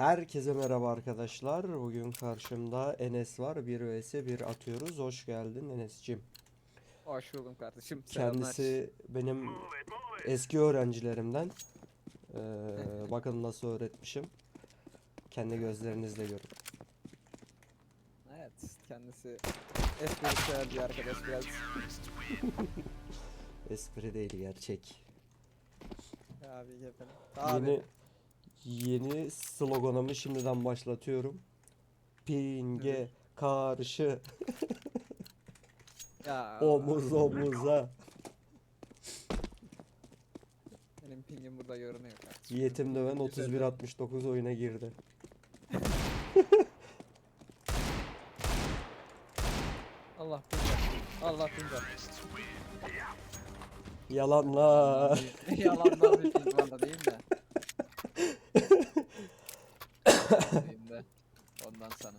Herkese merhaba arkadaşlar. Bugün karşımda Enes var. 1 vs 1 atıyoruz. Hoş geldin Enes'cim. Hoş buldum kardeşim. Selamlar. Kendisi benim eski öğrencilerimden. Ee, bakın nasıl öğretmişim. Kendi gözlerinizle görün. Evet kendisi espritüel bir arkadaş biraz. Espri değil gerçek. Abi efendim. Abi. Yeni yeni sloganımı şimdiden başlatıyorum. Pinge karşı Ya. omuz omuza. Benim pingim burada görünüyor kardeşim. Yetim döven Güzel. 31-69 oyuna girdi. Allah pingim. Allah pingim. Yalanlar. Yalandan bir ping var da değil de. Diyeyim de. Ondan sana.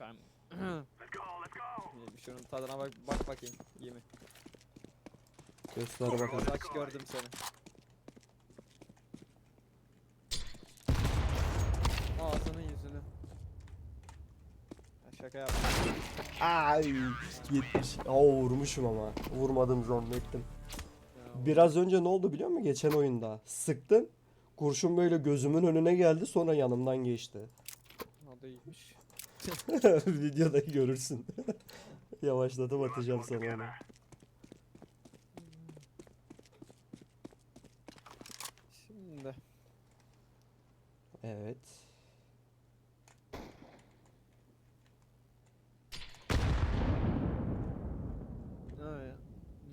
Ben İyi, bir şunun tadına bak, bak bakayım. İyi mi? Göster bakalım. Aç gördüm seni. Ağzını yüzünü. Ya şaka yaptım. Ay 70. Oo vurmuşum ama. Vurmadım zannettim. Biraz önce ne oldu biliyor musun? Geçen oyunda. Sıktım. Kurşun böyle gözümün önüne geldi sonra yanımdan geçti. O da iyiymiş. Videoda görürsün. Yavaşlatıp atacağım sana onu. Şimdi. Evet. Ne o ya?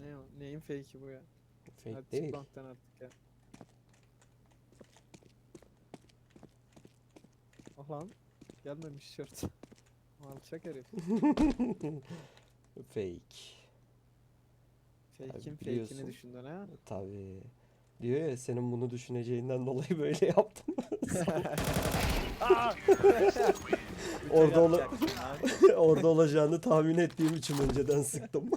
Ne o? Neyin fake'i bu ya? Fake Hadi çık değil. banktan artık ya. Ah lan. Gelmemiş şort. Alçak herif. Fake. Fake'in biliyorsun. fake'ini düşündün ha? Tabii. Diyor ya senin bunu düşüneceğinden dolayı böyle yaptım. Orada ola- Yapacak. Abi. Orada olacağını tahmin ettiğim için önceden sıktım.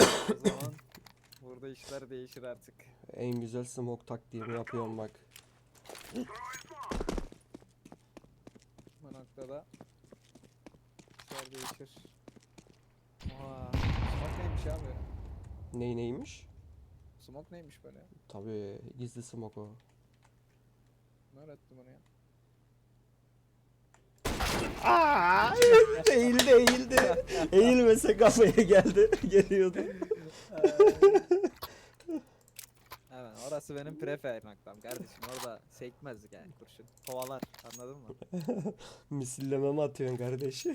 O zaman burada işler değişir artık. en güzel smoke taktiğimi yapıyorum bak. Bu noktada işler değişir. Oha. Smoke neymiş abi? Ney neymiş? Smoke neymiş böyle? Tabii gizli smoke o. Ne öğretti bunu ya? Aa, eğildi eğildi. Eğilmese kafaya geldi. Geliyordu. Hemen orası benim prefer noktam kardeşim. Orada sekmez yani kurşun. Kovalar anladın mı? Misilleme mi atıyorsun kardeş?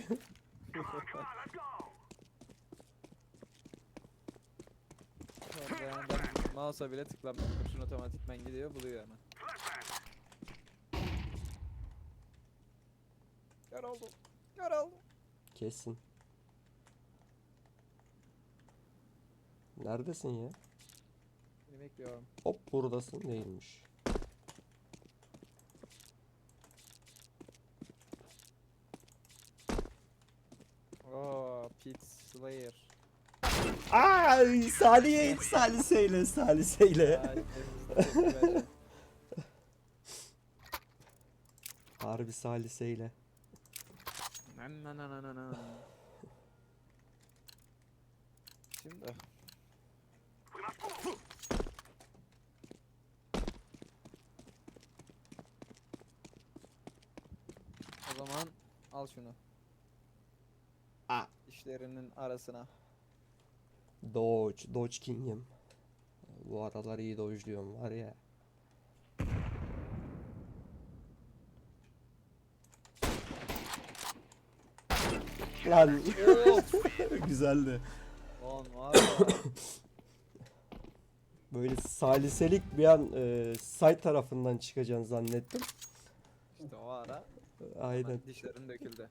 Orada yani ben mouse'a bile tıklamıyorum. Kurşun otomatikmen gidiyor buluyor hemen. Kör oldum. Kör oldum. Kesin. Neredesin ya? Seni bekliyorum. Hop buradasın değilmiş. Oo, Pete Slayer. Ay Salih Saliseyle Saliseyle. Harbi Saliseyle. Şimdi O zaman al şunu. Aa. İşlerinin arasına. Dodge, Dodge King'im. Bu aralar iyi dodge'luyorum var ya. Lan güzeldi. Böyle saliselik bir an e, side tarafından çıkacaksın zannettim. İşte o ara Aynen. dişlerin döküldü.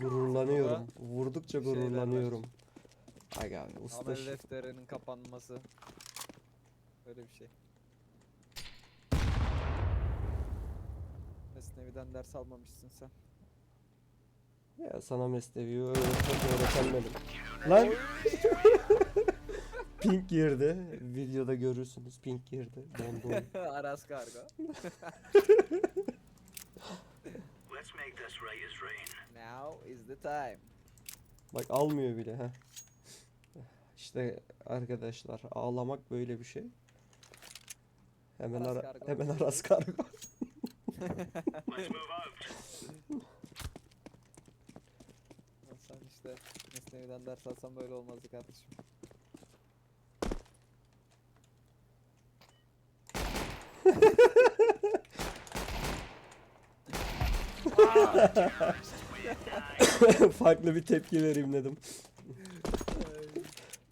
Gururlanıyorum. Vurdukça gururlanıyorum. Aga abi usta Amel defterinin kapanması. Böyle bir şey. Mesnevi'den ders almamışsın sen. Ya sana mesleği öğretmek öğretemedim. Lan pink girdi. Videoda görürsünüz pink girdi. Dondu. Aras kargo. Let's make this right as rain. Now is the time. Bak almıyor bile ha. İşte arkadaşlar ağlamak böyle bir şey. Hemen Aras ara kargo. hemen aras kargo. Sen işte Mesnevi'den ders alsam böyle olmazdı kardeşim. Farklı bir tepki vereyim dedim.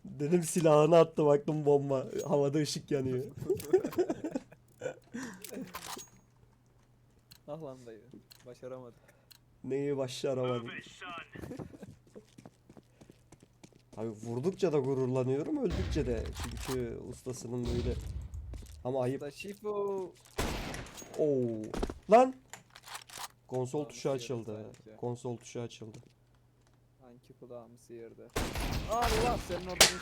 Dedim silahını attı baktım bomba. Havada ışık yanıyor. ah lan dayı. Başaramadık. Neyi başaramadım. Move it, son. Abi vurdukça da gururlanıyorum, öldükçe de. Çünkü ustasının böyle. Ama ayıp. Oo. Lan. Konsol Kulağımı tuşu sıyırdı açıldı. sanki. Konsol tuşu açıldı. Sanki kulağımı sıyırdı. Allah senin orada ne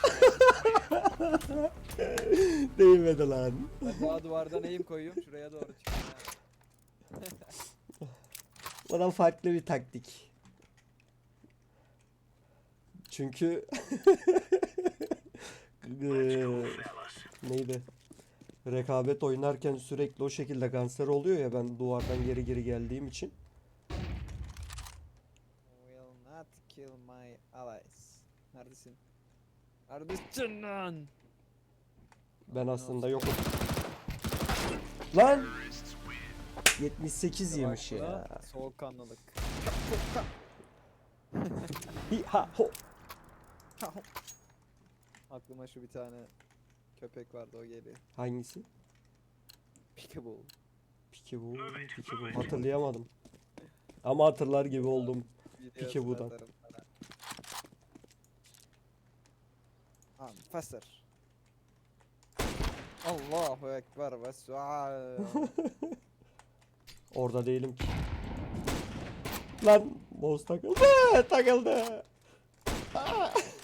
işin var? Değmedi lan. Ben daha duvardan eğim koyuyorum şuraya doğru çıkıyor. Bana farklı bir taktik. Çünkü Eee, neydi? Rekabet oynarken sürekli o şekilde kanser oluyor ya ben duvardan geri geri geldiğim için. Will not kill my allies. Neredesin? Neredesin lan? Ben aslında yokum. Lan! 78 yemiş ya. Soğukkanlılık. Hi ha ho. Aklıma şu bir tane köpek vardı o geliyor. Hangisi? Peekaboo. Piki bu, piki bu. Hatırlayamadım. Ama hatırlar gibi oldum. Peekaboo'dan. Tamam, faster. Allahu ekber ve sual. Orada değilim ki. Lan mouse takıldı. Takıldı.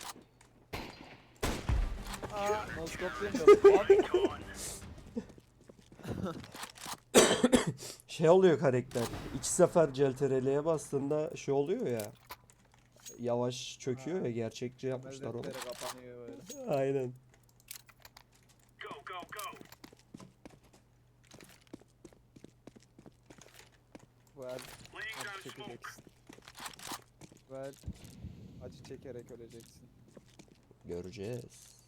Aa, noskoplayayım da. Abi, Şey oluyor karakter. İki sefer CTRL'ye bastığında şey oluyor ya. Yavaş çöküyor Ha. ya gerçekçi yapmışlar onu. Aynen. Go, go, go. Laying acı çekeceksin. El acı çekerek öleceksin. Göreceğiz.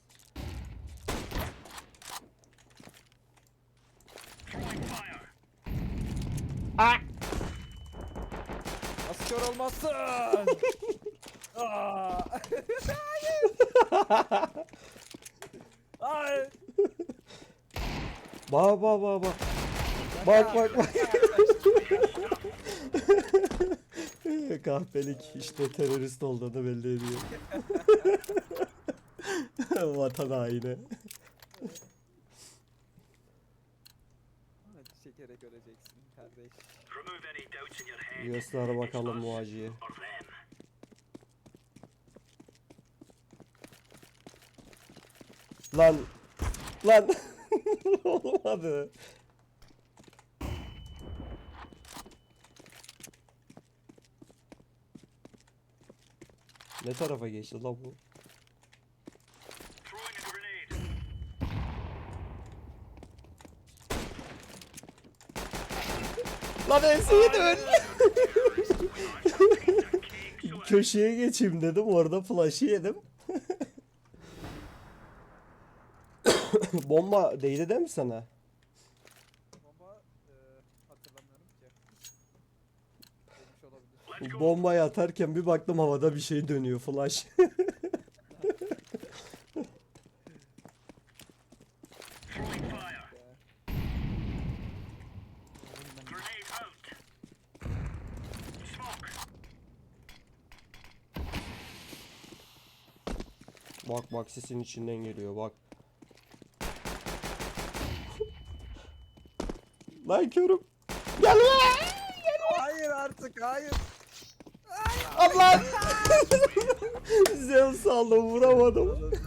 Kör olmazsın? Aa! Hayır. Bak bak bak bak. Bak bak bak. Kahpelik işte terörist olduğunu belli ediyor. Vatan haini. Acı çekerek öleceksin kardeş. Remove any doubts in your head. Göster bakalım muaciye. Lan. Lan. Olmadı. Ne tarafa geçti lan bu? Lan enseyi dön. Köşeye geçeyim dedim orada flash'ı yedim. Bomba değdi değil mi sana? Bomba e, hatırlamıyorum ki. Olmuş olabilir. let's go. Bombayı atarken bir baktım havada bir şey dönüyor flash. Bak bak sesin içinden geliyor bak. Lan körüm. Gel lan. Hayır artık hayır. Hayır. Allah! Zeus aldım vuramadım.